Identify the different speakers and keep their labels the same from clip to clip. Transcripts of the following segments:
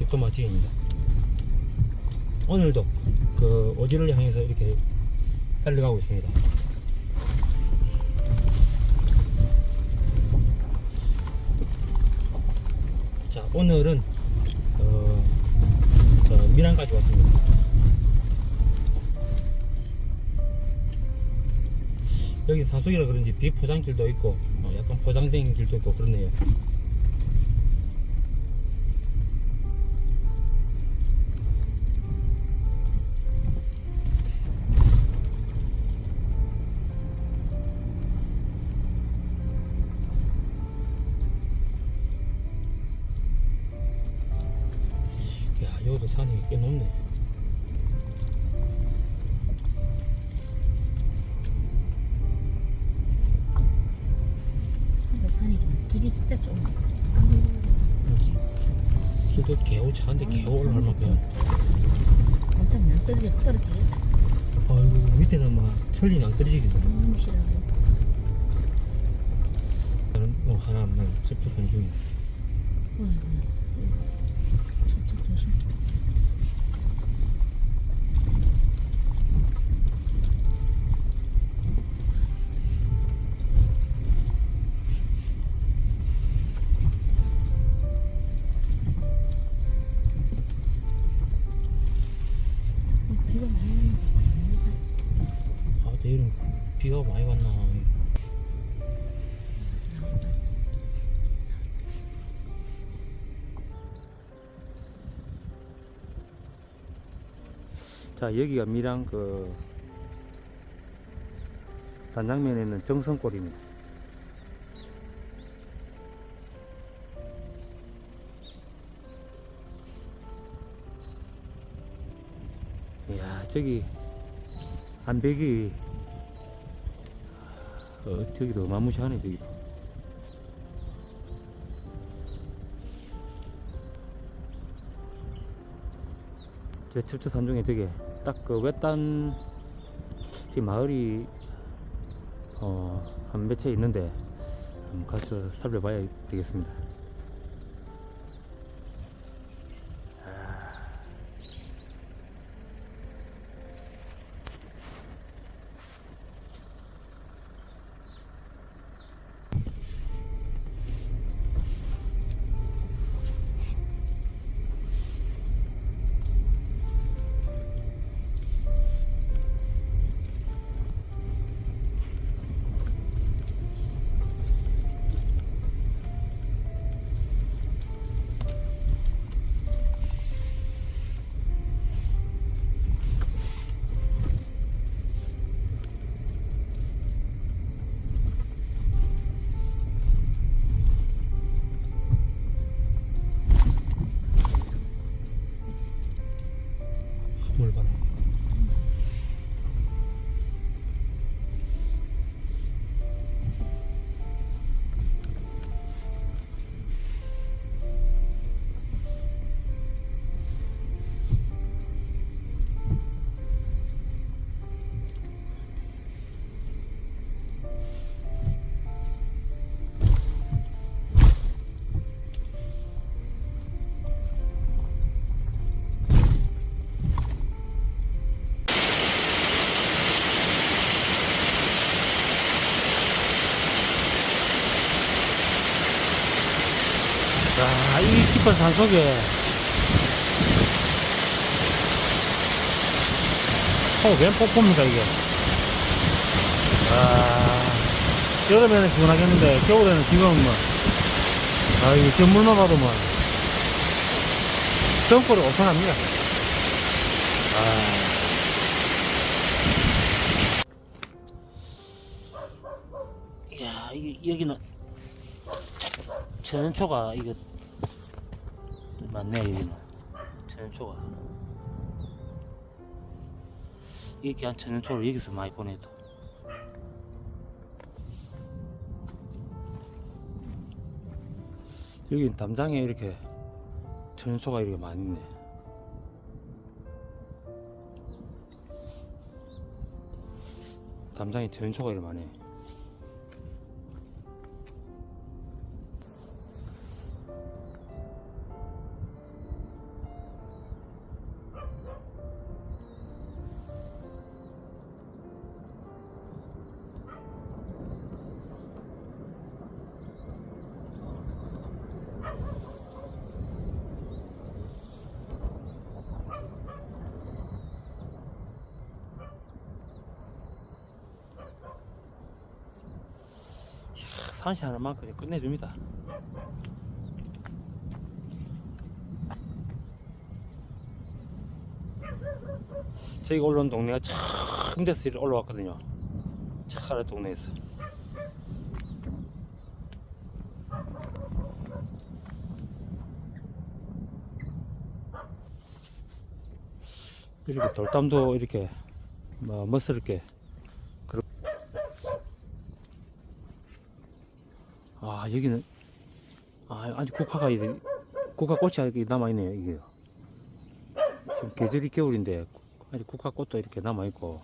Speaker 1: 집도 맛집입니다. 오늘도 그 오지를 향해서 이렇게 달려가고 있습니다. 자, 오늘은 어, 저 밀양까지 왔습니다. 여기 사수기라 그런지 비포장길도 있고 어, 약간 포장된 길도 있고 그렇네요. 여기도 산이 꽤 높네.
Speaker 2: 근데 산이 좀 길이 진짜 좀
Speaker 1: 길도 개우 차는데 개우 올라갈 만큼.
Speaker 2: 일단 난 떨어져 떨어지겠다.
Speaker 1: 아이고, 밑에는 막 천리는 안 떨어지겠네.
Speaker 2: 너무 싫어요.
Speaker 1: 나는 어, 하나.
Speaker 2: 어, 비가 많이
Speaker 1: 비가 많이 왔나. 자, 여기가 밀양 그 단장면에 있는 정성골입니다. 이야, 저기 안백이 어, 저기도 마무시하네 저기도 제 첩추산 중에 저게 딱 그 외딴 이 마을이 어, 한 몇 채 있는데 가서 살펴봐야 되겠습니다 깊은 산 속에 어, 웬 뽀뽀입니까, 이게? 아, 여름에는 시원하겠는데, 겨울에는 지금 뭐, 아, 이거 저 물만 봐도 뭐, 등골이 엄청납니다. 아. 이야, 이게, 여기는, 천연초가, 이거, 맞네, 여기는. 천연초가. 이렇게 한 천연초를 여기서 많이 보내도. 여기 담장에 이렇게 천연초가 이렇게 많이 있네. 담장에 천연초가 이렇게 많네. 산시 하나만큼 끝내줍니다. 저희가 올라온 동네가 참 데서 올라왔거든요. 차라리 동네에서. 이렇게 돌담도 이렇게 뭐 멋스럽게 그렇 아 여기는 아 아직 국화가 국화 꽃이 아직 남아 있네요 이게. 지금 계절이 겨울인데 아직 국화 꽃도 이렇게 남아 있고.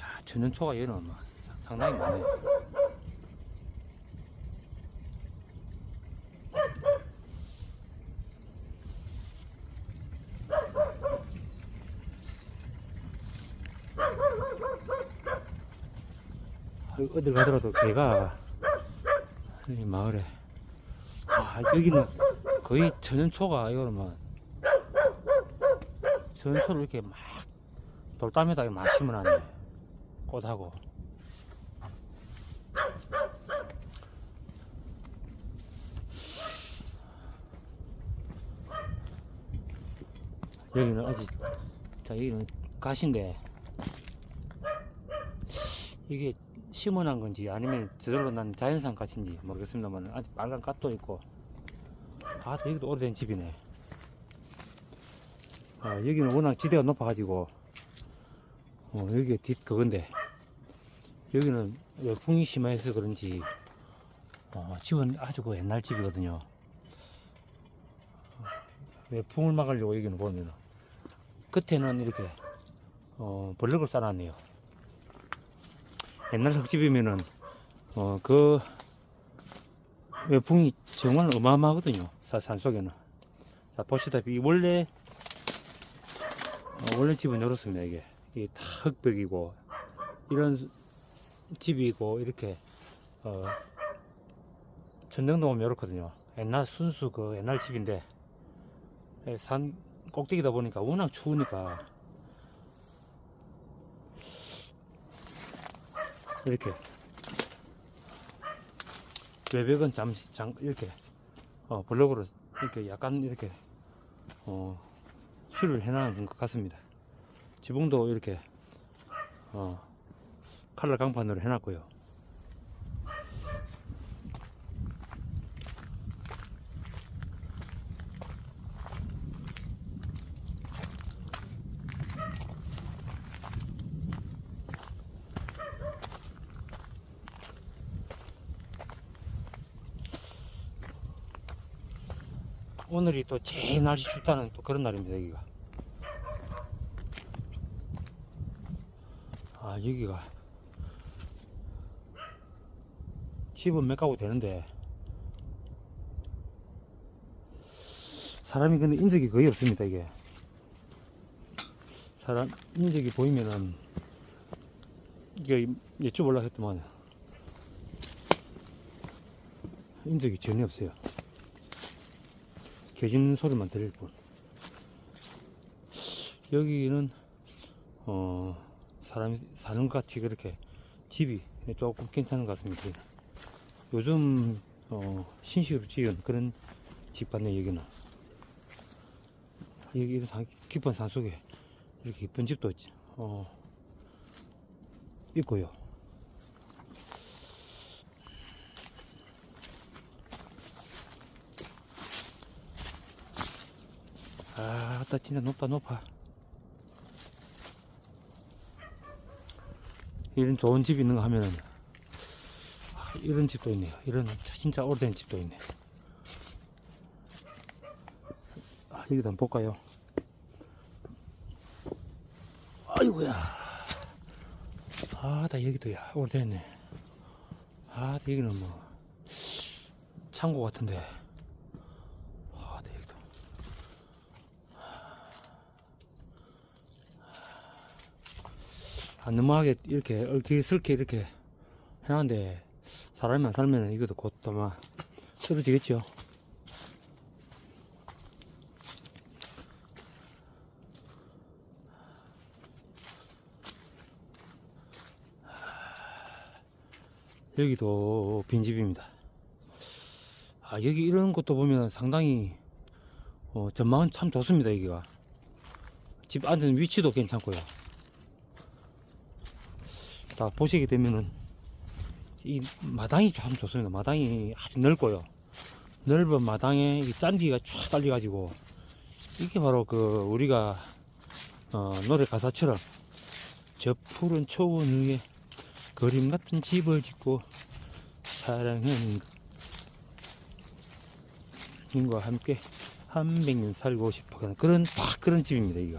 Speaker 1: 야 천연초가 얘는 상당히 많네 아 어딜 가더라도 개가 이 마을에. 아 여기는 거의 천연초가 이거는 막 천연초를 이렇게 막 돌담에다가 막 심어놨네 꽃하고. 여기는 아직 자 여기는 가시인데 이게 심어난 건지 아니면 저절로 난 자연산 갓인지 모르겠습니다만 아직 빨간 갓도 있고. 아 여기도 오래된 집이네. 아 여기는 워낙 지대가 높아가지고. 어 여기가 뒷 그건데. 여기는 열풍이 심해서 그런지. 어 집은 아주 그 옛날 집이거든요. 외풍을 막으려고 여기는 보면 끝에는 이렇게 어 블럭을 쌓아놨네요 옛날 흙집이면은 어 그 외풍이 정말 어마어마하거든요 사- 산속에는. 자 보시다시피 이 원래 어, 원래 집은 이렇습니다 이게. 이게 다 흙벽이고 이런 집이고 이렇게 어 전등도 보면 이렇거든요. 옛날 순수 그 옛날 집인데 예, 산 꼭대기다 보니까 워낙 추우니까 이렇게 외벽은 잠시 잠 이렇게 어 블록으로 이렇게 약간 이렇게 어 수를 해놓은 것 같습니다. 지붕도 이렇게 어 칼라 강판으로 해놨고요. 오늘이 또 제일 날씨 춥다는 또 그런 날입니다 여기가. 아 여기가. 집은 몇 가구 되는데. 사람이 근데 인적이 거의 없습니다 이게. 사람 인적이 보이면은 이게 여쭤보려고 했더만. 인적이 전혀 없어요 계신 소리만 들릴 뿐. 여기는 어 사람이 사는 것 같이 그렇게 집이 조금 괜찮은 것 같습니다. 요즘 어 신식으로 지은 그런 집 같네 여기는. 여기 산, 깊은 산 속에 이렇게 이쁜 집도. 어 있고요. 아, 나 진짜 높다, 높아. 이런 좋은 집 있는 거 하면은, 아, 이런 집도 있네요. 이런 진짜 오래된 집도 있네. 아, 여기도 한번 볼까요? 아이고야. 아, 나 여기도 야. 오래됐네. 아, 나 여기는 뭐, 창고 같은데. 아, 너무하게 이렇게 얽히 슬게 이렇게 해놨는데 사람이 안 살면 이것도 곧 아마 쓰러지겠죠. 여기도 빈집입니다. 아 여기 이런 것도 보면 상당히 어, 전망은 참 좋습니다 여기가. 집 앉은 위치도 괜찮고요. 다 보시게 되면은 이 마당이 참 좋습니다. 마당이 아주 넓고요. 넓은 마당에 이 짠디가 쫙 달려가지고 이게 바로 그 우리가 어, 노래 가사처럼 저 푸른 초원 위에 그림 같은 집을 짓고 사랑하는 님과 함께 한 백 년 살고 싶어 그런 딱 그런 집입니다 이거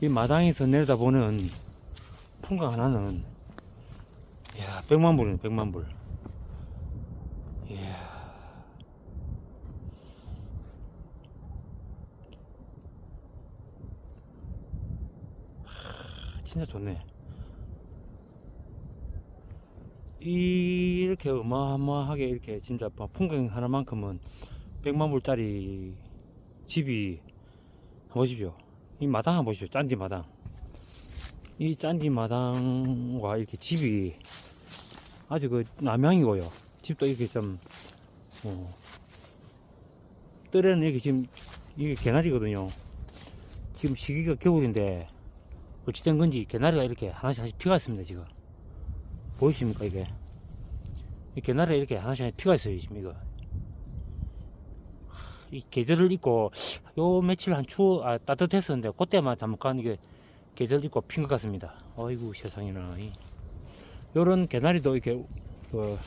Speaker 1: 이 마당에서 내려다보는 풍광 하나는 야 백만 불이네 백만 불. 이야. 하, 진짜 좋네. 이렇게 어마어마하게 이렇게 진짜 막 풍경 하나만큼은 백만 불짜리 집이 한번 보십시오 이 마당 한번 보십시오. 짠디 마당. 이 짠디 마당과 이렇게 집이 아주 그 남향이고요. 집도 이렇게 좀 어, 뜰에는 이렇게 지금 이게 개나리거든요. 지금 시기가 겨울인데 어찌된 건지 개나리가 이렇게 하나씩 하나씩 피가 있습니다 지금. 보이십니까 이게? 이 개나리가 이렇게 하나씩 하나씩 피가 있어요 지금 이거 이 계절을 잊고 요 며칠 한 추워 아 따뜻했었는데 그때만 잠깐 이게 계절 잊고 핀 것 같습니다. 어이구 세상에나. 이. 요런 개나리도 이렇게 그,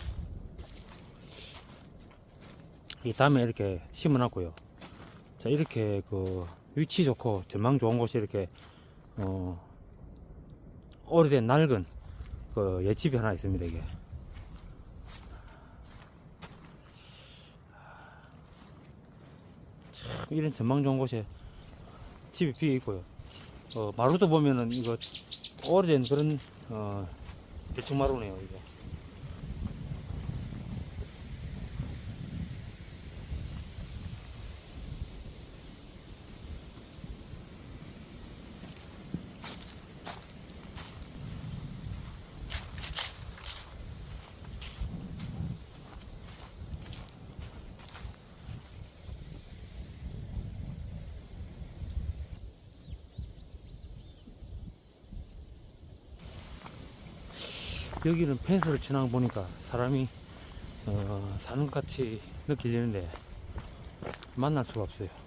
Speaker 1: 이 다음에 이렇게 심어놨고요. 자 이렇게 그 위치 좋고 전망 좋은 곳이 이렇게 어 오래된 낡은 그 옛집이 하나 있습니다 이게 참 이런 전망 좋은 곳에 집이 비어 있고요. 어, 마루도 보면은 이거 오래된 그런 어, 대충 마루네요 이게 여기는 펜스를 지나가 보니까 사람이 어, 사는 것 같이 느껴지는데 만날 수가 없어요